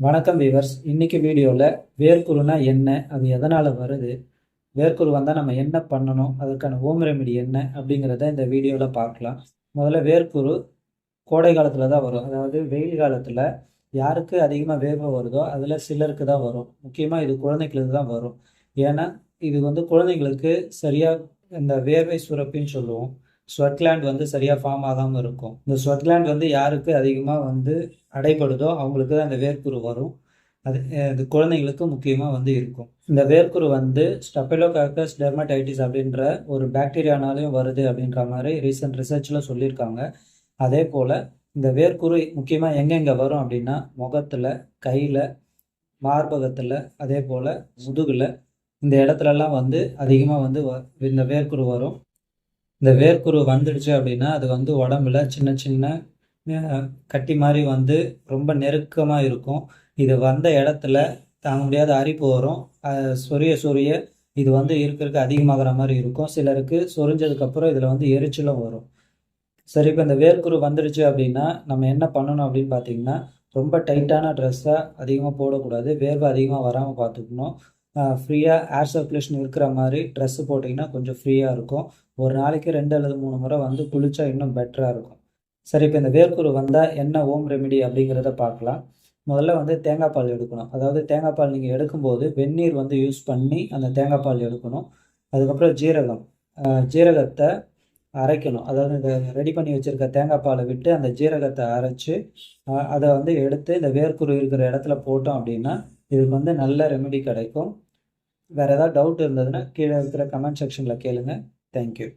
வணக்கம் வீவர்ஸ். இன்னைக்கு வீடியோவில் வேர்க்குருனா என்ன அது எதனால் வருது வேர்க்குரு வந்தால் நம்ம என்ன பண்ணணும் அதற்கான ஹோம் ரெமெடி என்ன அப்படிங்கிறத இந்த வீடியோவில் பார்க்கலாம். முதல்ல வேர்க்குரு கோடை காலத்தில் தான் வரும். அதாவது வெயில் காலத்தில் யாருக்கு அதிகமாக வேர்வை வருதோ அதில் சிலருக்கு தான் வரும். முக்கியமாக இது குழந்தைங்களுக்கு தான் வரும். ஏன்னா இது வந்து குழந்தைங்களுக்கு சரியாக இந்த வேர்வை சுரப்பின்னு சொல்லுவோம். ஸ்வெட் வந்து சரியாக ஃபார்ம் ஆகாமல் இருக்கும். இந்த ஸ்வெட் வந்து யாருக்கு அதிகமாக வந்து அடைபடுதோ அவங்களுக்கு தான் இந்த வேர்க்குரு வரும். அது இது குழந்தைங்களுக்கு முக்கியமாக வந்து இருக்கும். இந்த வேர்க்குரு வந்து ஸ்டெப்பலோகாக்கஸ் டெர்மடைட்டிஸ் அப்படின்ற ஒரு பாக்டீரியானாலையும் வருது அப்படின்ற மாதிரி ரீசெண்ட் ரிசர்ச்சில் சொல்லியிருக்காங்க. அதே போல் இந்த வேர்க்குரு முக்கியமாக எங்கெங்கே வரும் அப்படின்னா முகத்தில் கையில் மார்பகத்தில் அதே போல் முதுகில் இந்த இடத்துலலாம் வந்து அதிகமாக வந்து வ- இந்த வேர்க்குரு வரும். இந்த வேர்க்குரு வந்துடுச்சு அப்படின்னா அது வந்து உடம்புல சின்ன சின்ன கட்டி மாதிரி வந்து ரொம்ப நெருக்கமாக இருக்கும். இது வந்த இடத்துல தாங்க முடியாத அரிப்பு வரும். சொரிய சொரிய இது வந்து இருக்கிறதுக்கு அதிகமாகிற மாதிரி இருக்கும். சிலருக்கு சொரிஞ்சதுக்கப்புறம் இதில் வந்து எரிச்சலும் வரும். சரி இப்போ இந்த வேர்க்குரு வந்துடுச்சு அப்படின்னா நம்ம என்ன பண்ணணும் அப்படின்னு பார்த்தீங்கன்னா ரொம்ப டைட்டான ட்ரெஸ்ஸை அதிகமாக போடக்கூடாது. வேர்வை அதிகமாக வராமல் பார்த்துக்கணும் ஃப்ரீயாக ஏர் சர்க்குலேஷன் இருக்கிற மாதிரி ட்ரெஸ்ஸு போட்டிங்கன்னா கொஞ்சம் ஃப்ரீயாக இருக்கும். ஒரு நாளைக்கு ரெண்டு அல்லது மூணு முறை வந்து குளிச்சா இன்னும் பெட்டராக இருக்கும். சரி இப்போ இந்த வேர்க்குரு வந்தால் என்ன ஹோம் ரெமிடி அப்படிங்கிறத பார்க்கலாம். முதல்ல வந்து தேங்காய் பால் எடுக்கணும். அதாவது தேங்காய் பால் நீங்கள் எடுக்கும்போது வெந்நீர் வந்து யூஸ் பண்ணி அந்த தேங்காய் பால் எடுக்கணும். அதுக்கப்புறம் ஜீரகம். ஜீரகத்தை அரைக்கணும். அதாவது இந்த ரெடி பண்ணி வச்சுருக்க தேங்காய் பாலை விட்டு அந்த ஜீரகத்தை அரைச்சி அதை வந்து எடுத்து இந்த வேர்க்குரு இருக்கிற இடத்துல போட்டோம் அப்படின்னா இதுக்கு வந்து நல்ல ரெமெடி கிடைக்கும். வேறு ஏதாவது டவுட் இருந்ததுன்னா கீழே இருக்கிற கமெண்ட் செக்ஷனில் கேளுங்கள் தேங்க்யூ